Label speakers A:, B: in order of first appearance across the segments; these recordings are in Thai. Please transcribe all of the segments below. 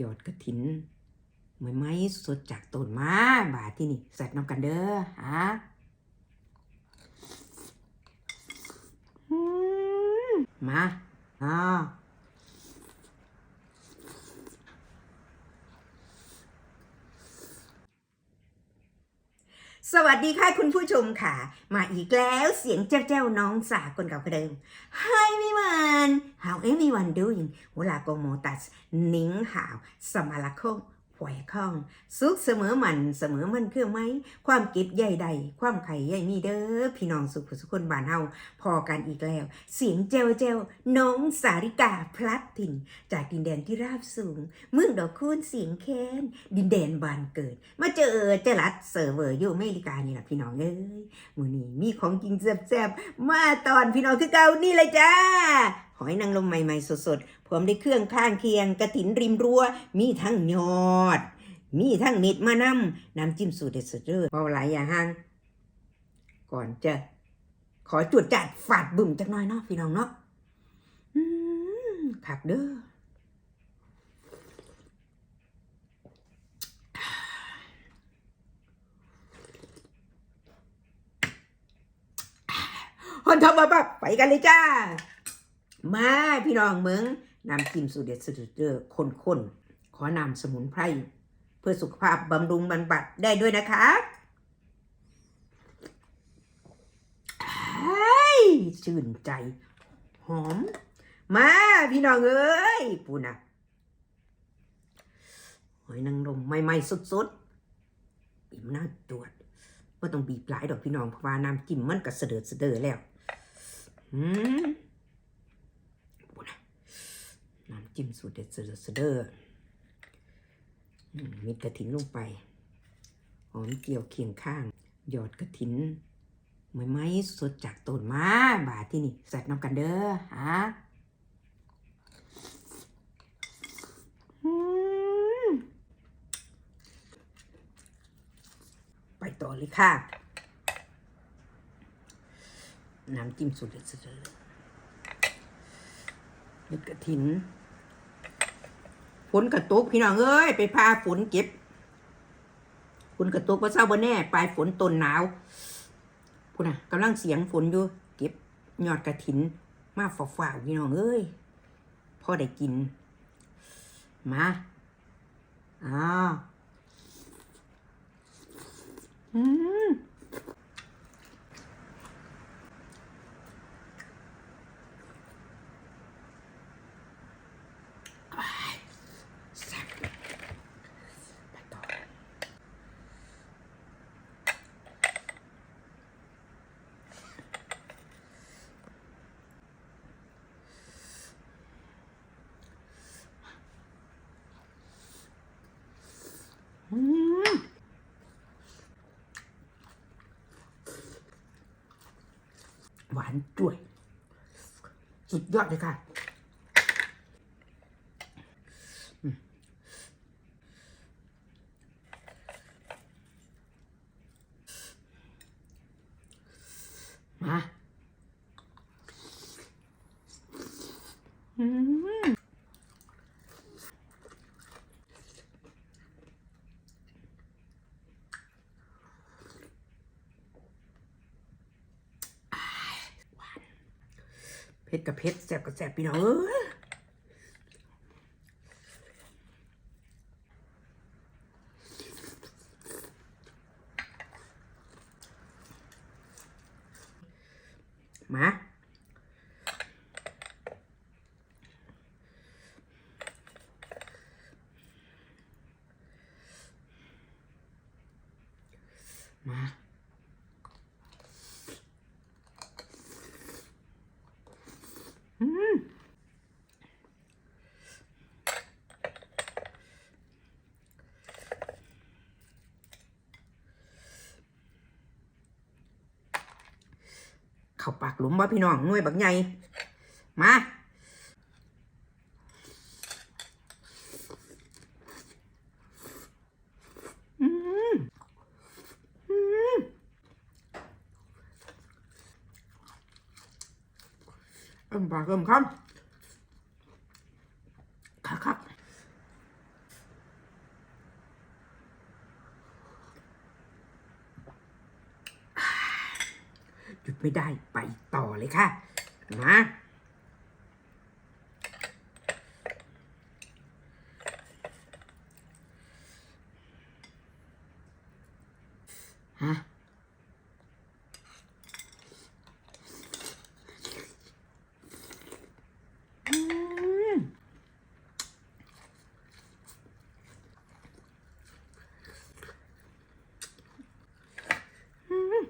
A: ยอดกระถินเหมือนไม้สดจากต้นมาบาทที่นี่แซ่บน้ำกันเด้อฮะมมาอ่า สวัสดีค่ะคุณผู้ชมค่ะ มาอีกแล้วเสียงเจ้าเจ้าน้องสาคนเก่าเดิม Hi everyone how everyone doing เวลาโกโมตัสนิงหาวสมาลาค งหวยข้อง สุขเสมอมันเสมอมันเครื่อไหม ความกิบใหญ่ใด ความไข่ใหญ่มีเด้อพี่น้องสุขสุขคนบ้านเฮาพอกันอีกแล้ว เสียงเจวเจวน้องสาริกาพลัดถิ่น จากดินแดนที่ราบสูง เมืองดอกคูณเสียงแค้น ดินแดนบานเกิด มาเจอเจรัดเซิร์ฟเวอร์อยู่อเมริกานี่แหละพี่น้องเอ้ยมือนี้มีของกินแซ่บๆมาตอนพี่น้องคือเก่านี่เลยจ้า หอยนางรมใหม่ ๆ สดๆพร้อมด้วยเครื่องข้างเคียงกระถินริมรั้ว มีทั้งยอด มีทั้งเม็ดมะนำน้ำจิ้มสูตรเด็ดสุดเด้อเบาหลายอย่างห้าง ก่อนจะขอจวดจัดฝาดบึ่มจักน่อยเนาะพี่น้องเนาะอืมคักเด้อฮอนทอมาปับไปกันเลยจ้า มาพี่น้องเมืองน้ำจิ้มสูตรเด็ดสุดเด้อคนๆ ขอนำสมุนไพร เพื่อสุขภาพบำรุงบรรบัดได้ด้วยนะคะไอ้ยชื่นใจ หอม มาพี่น้องเอ้ย ปูนะหอยนางรมใหม่ๆสดๆบีบหน้าจวดว่าต้องบีบหลายดอกพี่น้องเพราะว่าน้ำจิ้มมันก็เสด็จเสดอแล้ว อืม น้ำจิ้มสูตรเด็ดเสด็จเสดออืมมีกระถินลงไปหอมเจียวเคียงข้าง หยอดกระถินเหมือนไม้สดจากต้นมาบาที่นี่แซ่บน้ำกันเด้อฮะไปต่อเลยค่ะ น้ำจิ้มสูตรเด็ดสุดเลย เม็ดกระถินฝนกระตกพี่น้องเอ้ยไปพาฝนเก็บฝนกระตกว่าเศร้าบ่แน่ปลายฝนต้นหนาวพุ่นน่ะกำลังเสียงฝนอยู่ เก็บยอดกระถิน มาฝ่าๆพี่น้องเอ้ยพ่อได้กิน มาอ่าอืม แซ่บไปต่ออืม หวานจ่วย สุดยอดเลยค่ะมาอืมอ้ายหวาน เผ็ดกับเผ็ดแซ่บกับแซ่บพี่น้องเอ้ยมามา เข่าปากหลุมบ่พี่น้องน่วยบักใหญ่มาอืเอิ่มปากเอิ่มคำคักคับหยุดไม่ได้ ไปต่อเลยค่ะนะฮะ อืมอืม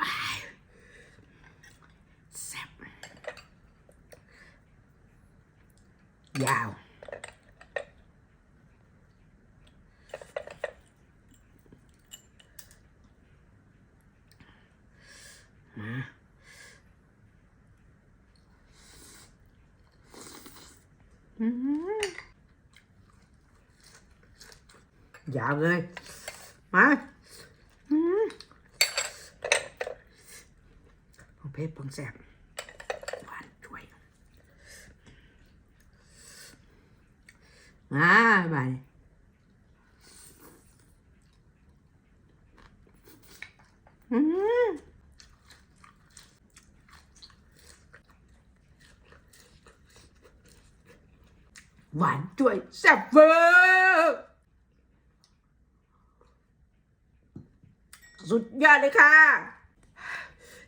A: อ้ายแซ่บ ยาวมาอืมยาวเลย มาอืมพองเพชรพองแสบหวานช่วย มาไปอืมหวานจ่วยแซ่บเวอร์สุดยอดเลยค่ะ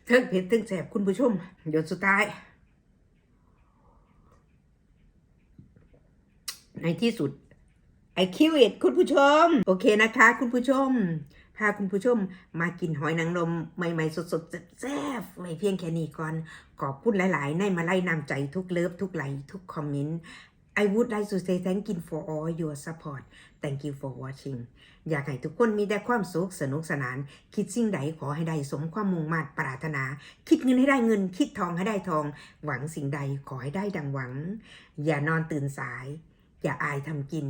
A: เทิงเผ็ดเทิงแสบคุณผู้ชม เดี๋ยวสุดท้าย ในที่สุดไอคิวเอ็ดคุณผู้ชม โอเคนะคะ คุณผู้ชม พาคุณผู้ชมมากินหอยนางรมใหม่ๆ สดๆแซ่บๆไม่เพียงแค่นี้ก่อนขอบคุณหลายๆ ในมาไล่นำใจทุกเลิฟทุกไลค์ทุกคอมเมนต์ I would like to say thank you for all your support thank you for watching อยากให้ทุกคนมีแต่ความสุขสนุกสนาน คิดสิ่งใดขอให้ได้สมความมุ่งมั่นปรารถนา คิดเงินให้ได้เงิน คิดทองให้ได้ทอง หวังสิ่งใดขอให้ได้ดังหวัง อย่านอนตื่นสาย อย่าอายทำกิน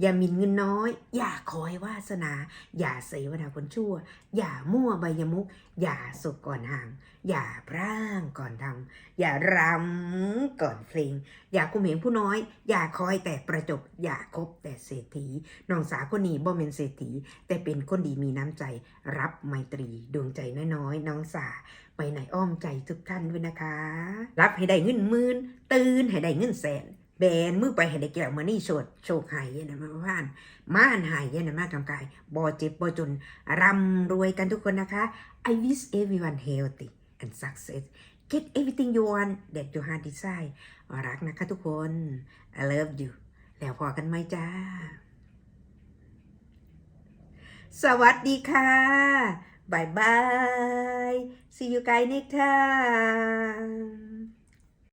A: อย่ามินเงินน้อย อย่าคอยวาสนา อย่าเสวนาคนชั่ว อย่ามั่วใบยมุก อย่าสกก่อนห่าง อย่าพร่างก่อนทำอย่ารำก่อนเพลง อย่าคุมเหงผู้น้อย อย่าคอยแต่ประจบ อย่าคบแต่เศรษฐีน้องสาวคนนี้บ่เป็นเศรษฐี แต่เป็นคนดีมีน้ำใจ รับไมตรีดวงใจน้อยๆน้องสาไปไหนอ้อมใจทุกท่านด้วยนะคะ รับให้ได้เงินหมื่นตื่นให้ได้เงินแสน แบนมือไปให้ได้แก้วมานี่โชดโชคหายยันนะมาผ่านม่านหายยันนะมากำกายบ่เจ็บบ่จนร่ำรวยกันทุกคนนะคะ I wish everyone healthy and success get everything you want that you heart desire รักนะคะทุกคน I love you แล้วพอกันไหมจ้า สวัสดีค่ะบายบาย see you guys next time